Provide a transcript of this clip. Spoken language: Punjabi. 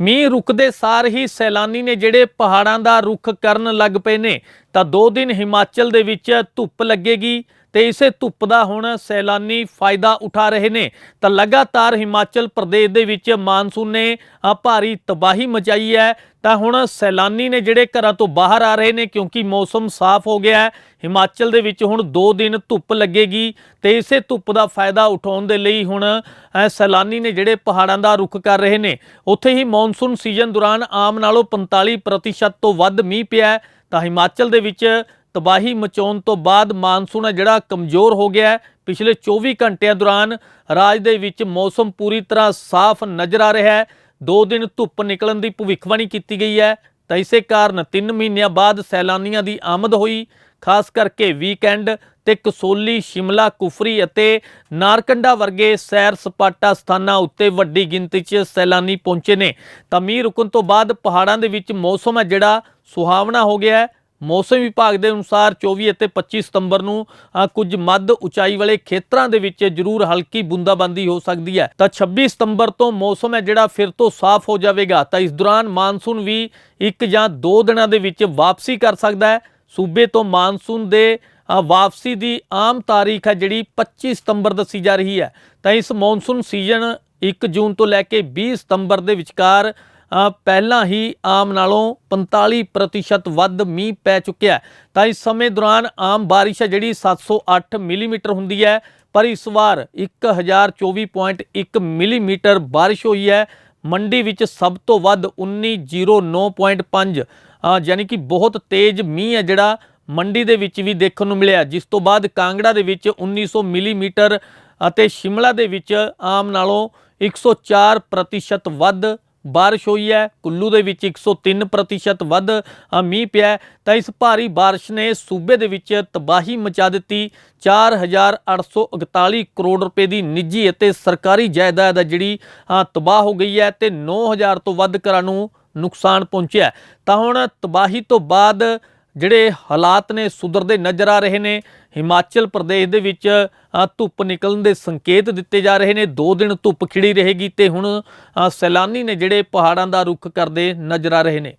ਮੀਂਹ ਰੁਕਦੇ ਸਾਰ ਹੀ ਸੈਲਾਨੀ ਨੇ ਜਿਹੜੇ ਪਹਾੜਾਂ ਦਾ ਰੁੱਖ ਕਰਨ ਲੱਗ ਪਏ ਨੇ, ਤਾਂ ਦੋ ਦਿਨ ਹਿਮਾਚਲ ਦੇ ਵਿੱਚ ਧੁੱਪ ਲੱਗੇਗੀ। ਤੇ ਇਸੇ ਧੁੱਪ ਦਾ ਹੁਣ ਸੈਲਾਨੀ ਫਾਇਦਾ ਉਠਾ ਰਹੇ ਨੇ। ਤਾਂ ਲਗਾਤਾਰ ਹਿਮਾਚਲ ਪ੍ਰਦੇਸ਼ ਦੇ ਵਿੱਚ ਮਾਨਸੂਨ ਨੇ ਭਾਰੀ ਤਬਾਹੀ ਮਚਾਈ ਹੈ। ਤਾਂ ਹੁਣ ਸੈਲਾਨੀ ਨੇ ਜਿਹੜੇ ਘਰਾਂ ਤੋਂ ਬਾਹਰ ਆ ਰਹੇ ਨੇ, ਕਿਉਂਕਿ ਮੌਸਮ ਸਾਫ਼ ਹੋ ਗਿਆ ਹੈ, ਹਿਮਾਚਲ ਦੇ ਵਿੱਚ ਹੁਣ 2 ਦਿਨ ਧੁੱਪ ਲੱਗੇਗੀ। ਤੇ ਇਸੇ ਧੁੱਪ ਦਾ ਫਾਇਦਾ ਉਠਾਉਣ ਦੇ ਲਈ ਹੁਣ ਸੈਲਾਨੀ ਨੇ ਜਿਹੜੇ ਪਹਾੜਾਂ ਦਾ ਰੁਖ ਕਰ ਰਹੇ ਨੇ, ਉੱਥੇ ਹੀ ਮੌਨਸੂਨ ਸੀਜ਼ਨ ਦੌਰਾਨ ਆਮ ਨਾਲੋਂ 45% ਤੋਂ ਵੱਧ ਮੀਂਹ ਪਿਆ ਤਾਂ ਹਿਮਾਚਲ ਦੇ ਵਿੱਚ ਤਬਾਹੀ ਮਚਾਉਣ ਤੋਂ ਬਾਅਦ ਮਾਨਸੂਨ ਹੈ ਜਿਹੜਾ ਕਮਜ਼ੋਰ ਹੋ ਗਿਆ ਹੈ। ਪਿਛਲੇ 24 ਘੰਟਿਆਂ ਦੌਰਾਨ ਰਾਜ ਦੇ ਵਿੱਚ ਮੌਸਮ ਪੂਰੀ ਤਰ੍ਹਾਂ ਸਾਫ਼ ਨਜ਼ਰ ਆ ਰਿਹਾ ਹੈ। ਦੋ ਦਿਨ ਧੁੱਪ ਨਿਕਲਣ ਦੀ ਭਵਿੱਖਬਾਣੀ ਕੀਤੀ ਗਈ ਹੈ। ਤਾਂ ਇਸੇ ਕਾਰਨ 3 ਮਹੀਨਿਆਂ ਬਾਅਦ ਸੈਲਾਨੀਆਂ ਦੀ ਆਮਦ ਹੋਈ। ਖਾਸ ਕਰਕੇ ਵੀਕਐਂਡ ਤੇ ਕਸੋਲੀ, ਸ਼ਿਮਲਾ, ਕੁਫਰੀ ਅਤੇ ਨਾਰਕੰਡਾ ਵਰਗੇ ਸੈਰ ਸਪਾਟਾ ਸਥਾਨਾਂ ਉੱਤੇ ਵੱਡੀ ਗਿਣਤੀ 'ਚ ਸੈਲਾਨੀ ਪਹੁੰਚੇ ਨੇ। ਤਾਂ ਮੀਂਹ ਰੁਕਣ ਤੋਂ ਬਾਅਦ ਪਹਾੜਾਂ ਦੇ ਵਿੱਚ ਮੌਸਮ ਹੈ ਜਿਹੜਾ ਸੁਹਾਵਣਾ ਹੋ ਗਿਆ ਹੈ। ਮੌਸਮ ਵਿਭਾਗ ਦੇ ਅਨੁਸਾਰ 24 ਅਤੇ 25 ਸਤੰਬਰ ਨੂੰ ਕੁਝ ਮੱਧ ਉਚਾਈ ਵਾਲੇ ਖੇਤਰਾਂ ਦੇ ਵਿੱਚ ਜ਼ਰੂਰ ਹਲਕੀ ਬੂੰਦਾਬਾਂਦੀ ਹੋ ਸਕਦੀ ਹੈ। ਤਾਂ 26 ਸਤੰਬਰ ਤੋਂ ਮੌਸਮ ਹੈ ਜਿਹੜਾ ਫਿਰ ਤੋਂ ਸਾਫ਼ ਹੋ ਜਾਵੇਗਾ। ਤਾਂ ਇਸ ਦੌਰਾਨ ਮਾਨਸੂਨ ਵੀ ਇੱਕ ਜਾਂ ਦੋ ਦਿਨਾਂ ਦੇ ਵਿੱਚ ਵਾਪਸੀ ਕਰ ਸਕਦਾ ਹੈ। ਸੂਬੇ ਤੋਂ ਮਾਨਸੂਨ ਦੇ ਵਾਪਸੀ ਦੀ ਆਮ ਤਾਰੀਖ ਹੈ ਜਿਹੜੀ 25 ਸਤੰਬਰ ਦੱਸੀ ਜਾ ਰਹੀ ਹੈ। ਤਾਂ ਇਸ ਮੌਨਸੂਨ ਸੀਜ਼ਨ 1 ਜੂਨ ਤੋਂ ਲੈ ਕੇ 20 ਸਤੰਬਰ ਦੇ ਵਿਚਕਾਰ ਪਹਿਲਾਂ ਹੀ ਆਮ ਨਾਲੋਂ 45% ਵੱਧ ਮੀਂਹ ਪੈ ਚੁੱਕਿਆ ਤਾਂ ਇਸ ਸਮੇਂ ਦੌਰਾਨ ਆਮ ਬਾਰਿਸ਼ ਹੈ ਜਿਹੜੀ 708 ਮਿਲੀਮੀਟਰ ਹੁੰਦੀ ਹੈ ਪਰ ਇਸ ਵਾਰ 1024.1 ਮਿਲੀਮੀਟਰ ਬਾਰਿਸ਼ ਹੋਈ ਹੈ। ਮੰਡੀ ਵਿੱਚ ਸਭ ਤੋਂ ਵੱਧ 1909.5 ਅ, ਯਾਨੀ ਕਿ ਬਹੁਤ ਤੇਜ਼ ਮੀਂਹ ਹੈ ਜਿਹੜਾ ਮੰਡੀ ਦੇ ਵਿੱਚ ਵੀ ਦੇਖਣ ਨੂੰ ਮਿਲਿਆ। ਜਿਸ ਤੋਂ ਬਾਅਦ ਕਾਂਗੜਾ ਦੇ ਵਿੱਚ 1900 ਮਿਲੀਮੀਟਰ ਅਤੇ ਸ਼ਿਮਲਾ ਦੇ ਵਿੱਚ ਆਮ ਨਾਲੋਂ 104% ਵੱਧ ਬਾਰਿਸ਼ ਹੋਈ ਹੈ। ਕੁੱਲੂ ਦੇ ਵਿੱਚ 103% ਵੱਧ ਮੀਂਹ ਪਿਆ ਤਾਂ ਇਸ ਭਾਰੀ ਬਾਰਿਸ਼ ਨੇ ਸੂਬੇ ਦੇ ਵਿੱਚ ਤਬਾਹੀ ਮਚਾ ਦਿੱਤੀ। 4841 ਕਰੋੜ ਰੁਪਏ ਦੀ ਨਿੱਜੀ ਅਤੇ ਸਰਕਾਰੀ ਜਾਇਦਾਦ ਹੈ ਜਿਹੜੀ ਤਬਾਹ ਹੋ ਗਈ ਹੈ ਤੇ 9000 ਤੋਂ ਵੱਧ ਘਰਾਂ ਨੂੰ ਨੁਕਸਾਨ ਪਹੁੰਚਿਆ ਤਾਂ ਹੁਣ ਤਬਾਹੀ ਤੋਂ ਬਾਅਦ ਜਿਹੜੇ ਹਾਲਾਤ ਨੇ, ਸੁਧਰਦੇ ਨਜ਼ਰ ਆ ਰਹੇ ਨੇ। ਹਿਮਾਚਲ ਪ੍ਰਦੇਸ਼ ਦੇ ਵਿੱਚ ਧੁੱਪ ਨਿਕਲਣ ਦੇ ਸੰਕੇਤ ਦਿੱਤੇ ਜਾ ਰਹੇ ਨੇ। ਦੋ ਦਿਨ ਧੁੱਪ ਖਿੜੀ ਰਹੇਗੀ ਤੇ ਹੁਣ ਸੈਲਾਨੀ ਨੇ ਜਿਹੜੇ ਪਹਾੜਾਂ ਦਾ ਰੁੱਖ ਕਰਦੇ ਨਜ਼ਰ ਆ ਰਹੇ ਨੇ।